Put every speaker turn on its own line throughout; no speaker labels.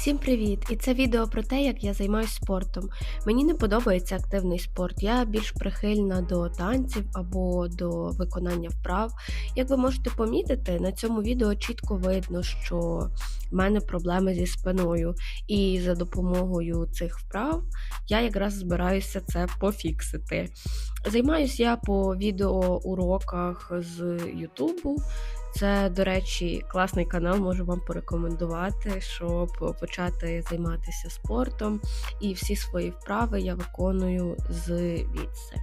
Всім привіт! І це відео про те, як я займаюся спортом. Мені не подобається активний спорт. Я більш прихильна до танців або до виконання вправ. Як ви можете помітити, на цьому відео чітко видно, що в мене проблеми зі спиною, і за допомогою цих вправ я якраз збираюся це пофіксити. Займаюся я по відеоуроках з Ютубу. Це, до речі, класний канал, можу вам порекомендувати, щоб почати займатися спортом. І всі свої вправи я виконую звідси.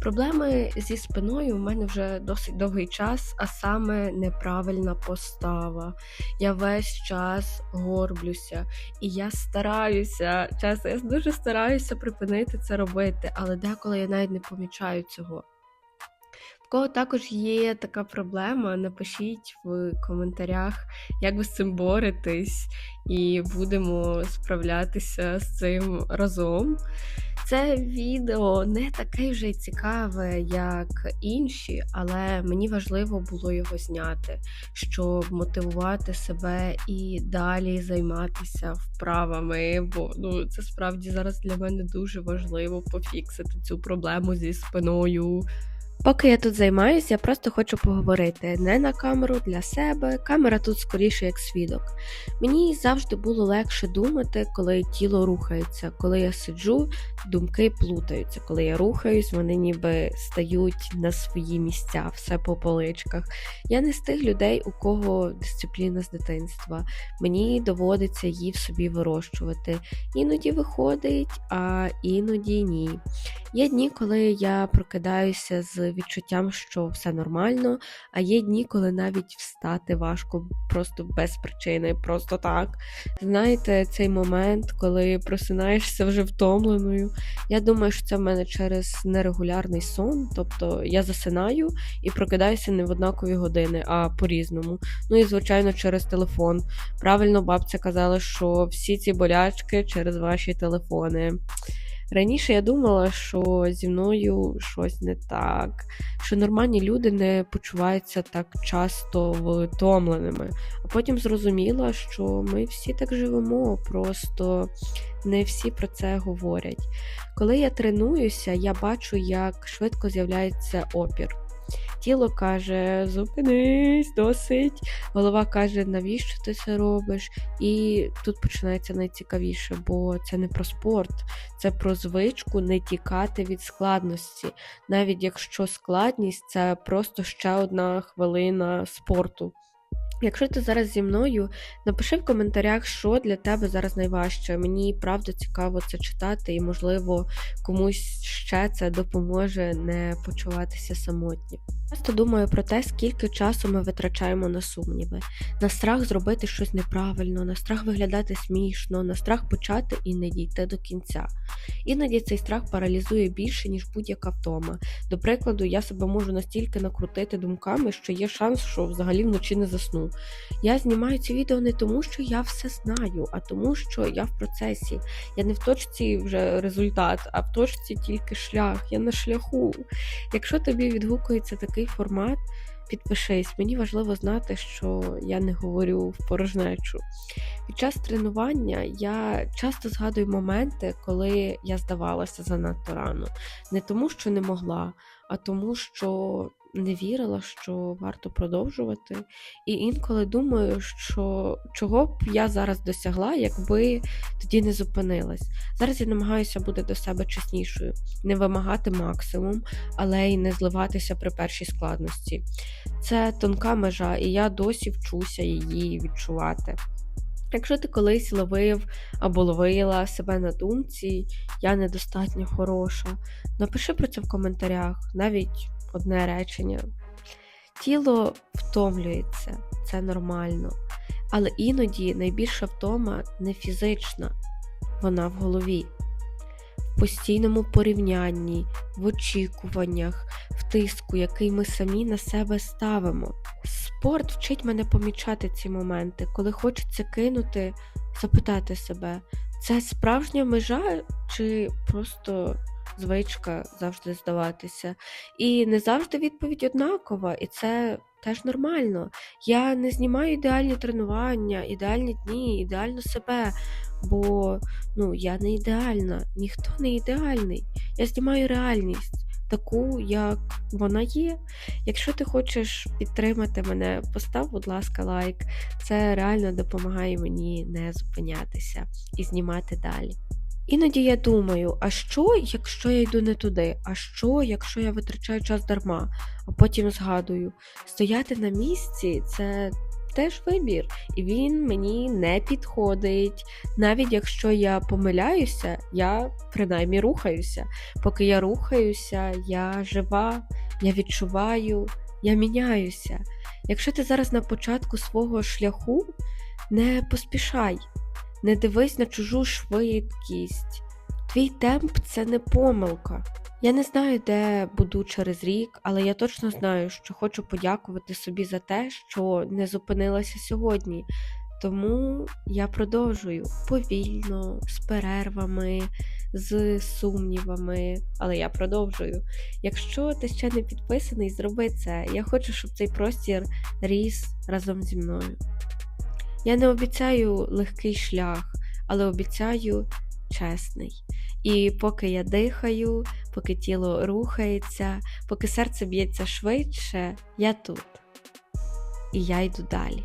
Проблеми зі спиною у мене вже досить довгий час, а саме неправильна постава. Я весь час горблюся, і я стараюся, чесно, я дуже стараюся припинити це робити, але деколи я навіть не помічаю цього. В кого також є така проблема, напишіть в коментарях, як ви з цим боретесь, і будемо справлятися з цим разом. Це відео не таке вже цікаве, як інші, але мені важливо було його зняти, щоб мотивувати себе і далі займатися вправами. Бо ну, це справді зараз для мене дуже важливо пофіксити цю проблему зі спиною. Поки я тут займаюся, я просто хочу поговорити не на камеру для себе. Камера тут скоріше як свідок. Мені завжди було легше думати, коли тіло рухається. Коли я сиджу, думки плутаються. Коли я рухаюсь, вони ніби стають на свої місця, все по поличках. Я не з тих людей, у кого дисципліна з дитинства. Мені доводиться її в собі вирощувати. Іноді виходить, а іноді ні. Є дні, коли я прокидаюся з відчуттям, що все нормально, а є дні, коли навіть встати важко просто без причини, просто так. Знаєте, цей момент, коли просинаєшся вже втомленою. Я думаю, що це в мене через нерегулярний сон, тобто я засинаю і прокидаюся не в однакові години, а по-різному. Ну і, звичайно, через телефон. Правильно, бабця казала, що всі ці болячки через ваші телефони. Раніше я думала, що зі мною щось не так, що нормальні люди не почуваються так часто втомленими. А потім зрозуміла, що ми всі так живемо, просто не всі про це говорять. Коли я тренуюся, я бачу, як швидко з'являється опір. Тіло каже, зупинись, досить. Голова каже, навіщо ти це робиш? І тут починається найцікавіше, бо це не про спорт, це про звичку не тікати від складності. Навіть якщо складність це просто ще одна хвилина спорту. Якщо ти зараз зі мною, напиши в коментарях, що для тебе зараз найважче. Мені правда цікаво це читати, і, можливо, комусь ще це допоможе не почуватися самотньо. Часто думаю про те, скільки часу ми витрачаємо на сумніви, на страх зробити щось неправильно, на страх виглядати смішно, на страх почати і не дійти до кінця. Іноді цей страх паралізує більше, ніж будь-яка втома. До прикладу, я себе можу настільки накрутити думками, що є шанс, що взагалі вночі не засну. Я знімаю ці відео не тому, що я все знаю, а тому, що я в процесі. Я не в точці вже результат, а в точці тільки шлях. Я на шляху. Якщо тобі відгукується такий формат, підпишись. Мені важливо знати, що я не говорю в порожнечу. Під час тренування я часто згадую моменти, коли я здавалася занадто рано. Не тому, що не могла, а тому, що не вірила, що варто продовжувати. І інколи думаю, що чого б я зараз досягла, якби тоді не зупинилась. Зараз я намагаюся бути до себе чеснішою, не вимагати максимум, але й не зливатися при першій складності. Це тонка межа, і я досі вчуся її відчувати. Якщо ти колись ловив або ловила себе на думці, я недостатньо хороша, напиши про це в коментарях, навіть одне речення. Тіло втомлюється, це нормально. Але іноді найбільша втома не фізична, вона в голові, в постійному порівнянні, в очікуваннях, в тиску, який ми самі на себе ставимо. Спорт вчить мене помічати ці моменти, коли хочеться кинути, запитати себе, це справжня межа чи просто звичка завжди здаватися. І не завжди відповідь однакова, і це теж нормально. Я не знімаю ідеальні тренування, ідеальні дні, ідеальну себе, бо ну, я не ідеальна, ніхто не ідеальний. Я знімаю реальність. Таку, як вона є. Якщо ти хочеш підтримати мене, постав, будь ласка, лайк. Це реально допомагає мені не зупинятися і знімати далі. Іноді я думаю, а що, якщо я йду не туди? А що, якщо я витрачаю час дарма, а потім згадую, стояти на місці це теж вибір, і він мені не підходить. Навіть якщо я помиляюся, я принаймні рухаюся. Поки я рухаюся, я жива, я відчуваю, я міняюся. Якщо ти зараз на початку свого шляху, не поспішай. Не дивись на чужу швидкість. Твій темп це не помилка. Я не знаю, де буду через рік, але я точно знаю, що хочу подякувати собі за те, що не зупинилася сьогодні. Тому я продовжую повільно, з перервами, з сумнівами, але я продовжую. Якщо ти ще не підписаний, зроби це. Я хочу, щоб цей простір ріс разом зі мною. Я не обіцяю легкий шлях, але обіцяю чесний. І поки я дихаю, поки тіло рухається, поки серце б'ється швидше, я тут. І я йду далі.